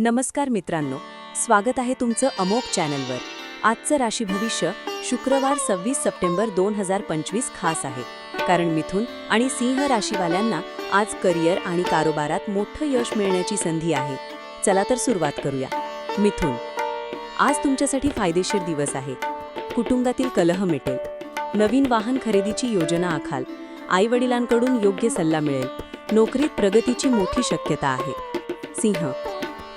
नमस्कार मित्रांनो स्वागत आहे तुमचं अमोक चॅनलवर. आजचं राशी भविष्य शुक्रवार सव्वीस सप्टेंबर दोन हजार पंचवीस खास आहे. कारण मिथुन आणि सिंह राशीवाल्यांना आज करिअर आणि कारोबारात मोठं यश मिळण्याची संधी आहे. चला तर सुरुवात करूया. मिथुन आज तुमच्यासाठी फायदेशीर दिवस आहे. कुटुंबातील कलह मिटेल. नवीन वाहन खरेदीची योजना आखाल. आईवडिलांकडून योग्य सल्ला मिळेल. नोकरीत प्रगतीची मोठी शक्यता आहे. सिंह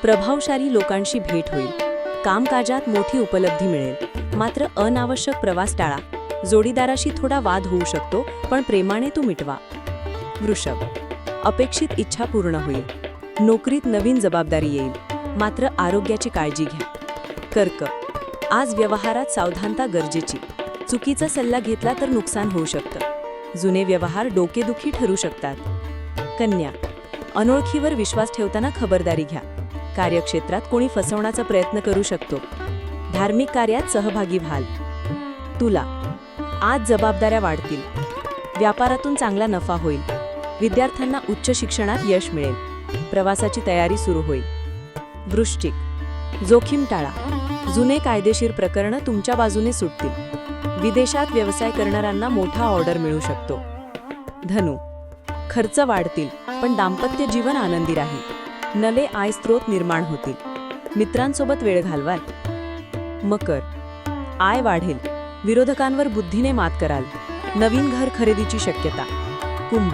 प्रभावशाली लोकांशी भेट होईल. कामकाजात मोठी उपलब्धी मिळेल. मात्र अनावश्यक प्रवास टाळा. जोडीदाराशी थोडा वाद होऊ शकतो पण प्रेमाने तो मिटवा. वृषभ. अपेक्षित इच्छा पूर्ण होईल. नोकरीत नवीन जबाबदारी येईल. मात्र आरोग्याची काळजी घ्या. कर्क. आज व्यवहारात सावधानता गरजेची. चुकीचा सल्ला घेतला तर नुकसान होऊ शकतं. जुने व्यवहार डोकेदुखी ठरू शकतात. कन्या. अनोळखीवर विश्वास ठेवताना खबरदारी घ्या. कार्यक्षेत्रात कोणी फसवण्याचा प्रयत्न करू शकतो. धार्मिक कार्यात सहभागी व्हाल. तुला. आज जबाबदाऱ्या वाढतील. व्यापारातून चांगला नफा होईल. विद्यार्थ्यांना उच्च शिक्षणात यश मिळेल. प्रवासाची तयारी सुरू होईल. वृश्चिक. जोखीम टाळा. जुने कायदेशीर प्रकरणं तुमच्या बाजूने सुटतील. विदेशात व्यवसाय करणाऱ्यांना मोठा ऑर्डर मिळू शकतो. धनु. खर्च वाढतील पण दाम्पत्य जीवन आनंदी राहील. नले आय स्त्रोत निर्माण होतील. मित्रांसोबत वेळ घालवाल. मकर. आय वाढेल. विरोधकांवर बुद्धीने मात कराल. नवीन घर खरेदीची शक्यता. कुंभ.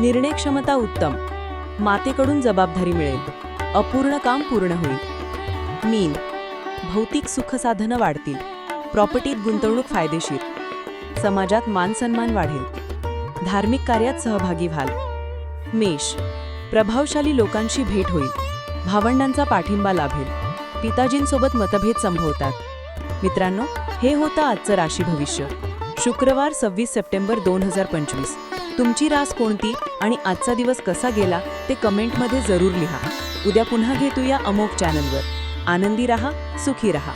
निर्णय क्षमता उत्तम. मातेकडून जबाबदारी मिळेल. अपूर्ण काम पूर्ण होईल. मीन. भौतिक सुखसाधनं वाढतील. प्रॉपर्टीत गुंतवणूक फायदेशीर. समाजात मानसन्मान वाढेल. धार्मिक कार्यात सहभागी व्हाल. मेष. प्रभावशाली लोकांशी भेट होईल. भावंडांचा पाठिंबा लाभेल. पिताजींसोबत मतभेद संभवतात. मित्रांनो हे होतं आजचं राशी भविष्य. शुक्रवार सव्वीस सप्टेंबर दोन हजार पंचवीस. तुमची रास कोणती आणि आजचा दिवस कसा गेला ते कमेंटमध्ये जरूर लिहा. उद्या पुन्हा घेतूया अमोक चॅनलवर. आनंदी रहा सुखी रहा.